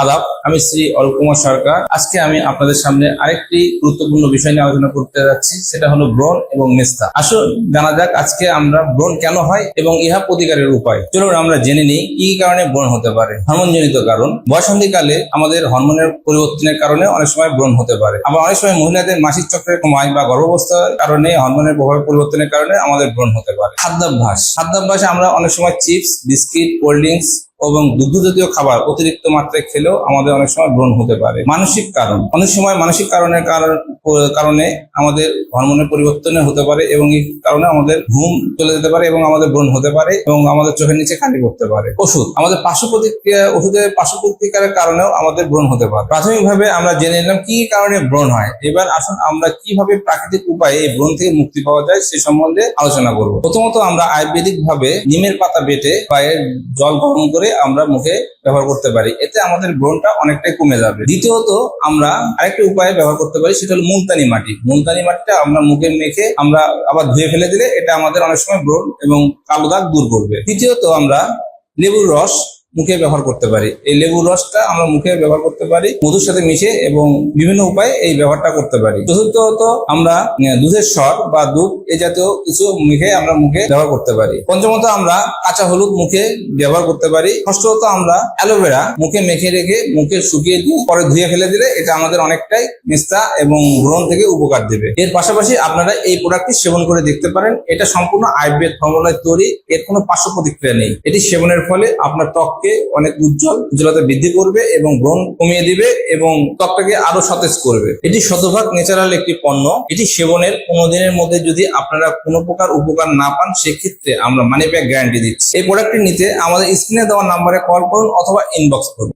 আদাব। আমি শ্রী অরূপ কুমার সরকার। আজকে আমি আপনাদের সামনে আরেকটি গুরুত্বপূর্ণ বিষয় নিয়ে আলোচনা করতে যাচ্ছি। সেটা হলো ব্রণ এবং মেস্তা আসুন জানা যাক আজকে আমরা ব্রণ কেন হয় এবং ইহা প্রতিকারের উপায়। চলুন আমরা জেনে নিই কি কারণে ব্রণ হতে পারে। হরমোনজনিত কারণ। বয়সন্ধিকালে আমাদের হরমোনের পরিবর্তনের কারণে অনেক সময় ব্রণ হতে পারে। আবার অনেক সময় মহিলাদের মাসিক চক্রের সময় বা গর্ভাবস্থার কারণে হরমোনের প্রভাব পরিবর্তনের কারণে আমাদের ব্রণ হতে পারে। খাদ্যাভ্যাস। খাদ্যাভ্যাসে আমরা অনেক সময় চিপস, বিস্কিট, কোল্ড ড্রিঙ্কস এবং দুগ্ধ জাতীয় খাবার অতিরিক্ত মাত্রায় খেলেও আমাদের অনেক সময় ব্রণ হতে পারে। মানসিক কারণ। অনেক সময় মানসিক কারণের কারণ কারণে আমাদের হরমোনের পরিবর্তনে হতে পারে এবং এই কারণে আমাদের ঘুম চলে যেতে পারে এবং আমাদের ব্রণ হতে পারে এবং আমাদের চোখের নিচে কালি পড়তে পারে। ওষুধ। আমাদের পার্শ্ব প্রতিক্রিয়া, ওষুধের পার্শ্ব প্রতিক্রিয়ার কারণেও আমাদের ব্রণ হতে পারে। প্রাথমিকভাবে আমরা জেনে নিলাম কি কি কারণে ব্রণ হয়। এবার আসুন আমরা কীভাবে প্রাকৃতিক উপায়ে এই ব্রণ থেকে মুক্তি পাওয়া যায় সে সম্বন্ধে আলোচনা করব। প্রথমত আমরা আয়ুর্বেদিক ভাবে নিমের পাতা বেটে পায়ের জল গরম করে আমরা মুখে ব্যবহার করতে পারি। এতে আমাদের ব্রণটা অনেকটাই কমে যাবে। দ্বিতীয়ত আমরা আরেকটি উপায়ে ব্যবহার করতে পারি, সেটা হলো মুলতানি মাটি। মুলতানি মাটিটা আমরা মুখে মেখে আমরা আবার ধুয়ে ফেলে দিলে এটা আমাদের অনেক সময় ব্রণ এবং কালো দাগ দূর করবে। দ্বিতীয়ত আমরা লেবুর রস মুখে ব্যবহার করতে পারি। এই লেবুর রসটা আমরা মুখে ব্যবহার করতে পারি, মধুর সাথে মিশে এবং বিভিন্ন উপায়ে এই ব্যবহারটা করতে পারি। চতুর্থত আমরা দুধের স্বর বা দুধ, এ জাতীয় কিছু মুখে আমরা মুখে ব্যবহার করতে পারি। পঞ্চমত আমরা কাঁচা হলুদ মুখে ব্যবহার করতে পারি। ষষ্ঠত আমরা অ্যালোভেরা মুখে মেখে রেখে মুখে শুকিয়ে দিয়ে পরে ধুয়ে ফেলে দিলে এটা আমাদের অনেকটাই নিস্তা এবং গ্রহণ থেকে উপকার দেবে। এর পাশাপাশি আপনারা এই প্রোডাক্টটি সেবন করে দেখতে পারেন। এটা সম্পূর্ণ আয়ুর্বেদ ফর্মুলায় তৈরি, এর কোনো পার্শ্ব প্রতিক্রিয়া নেই। এটি সেবনের ফলে আপনার ত্বককে অনেক উজ্জ্বল, উজ্জ্বলতা বৃদ্ধি করবে এবং ব্রণ কমিয়ে দিবে এবং ত্বকটাকে আরও সতেজ করবে। এটি শতভাগ ন্যাচারাল একটি পণ্য। এটি সেবনের পনেরো দিনের মধ্যে যদি আপনারা কোনো প্রকার উপকার না পান, সেক্ষেত্রে আমরা মানি ব্যাগ গ্যারান্টি দিচ্ছি। এই প্রোডাক্টটি নিতে আমাদের স্ক্রিনে দেওয়া নাম্বারে কল করুন অথবা ইনবক্স করুন।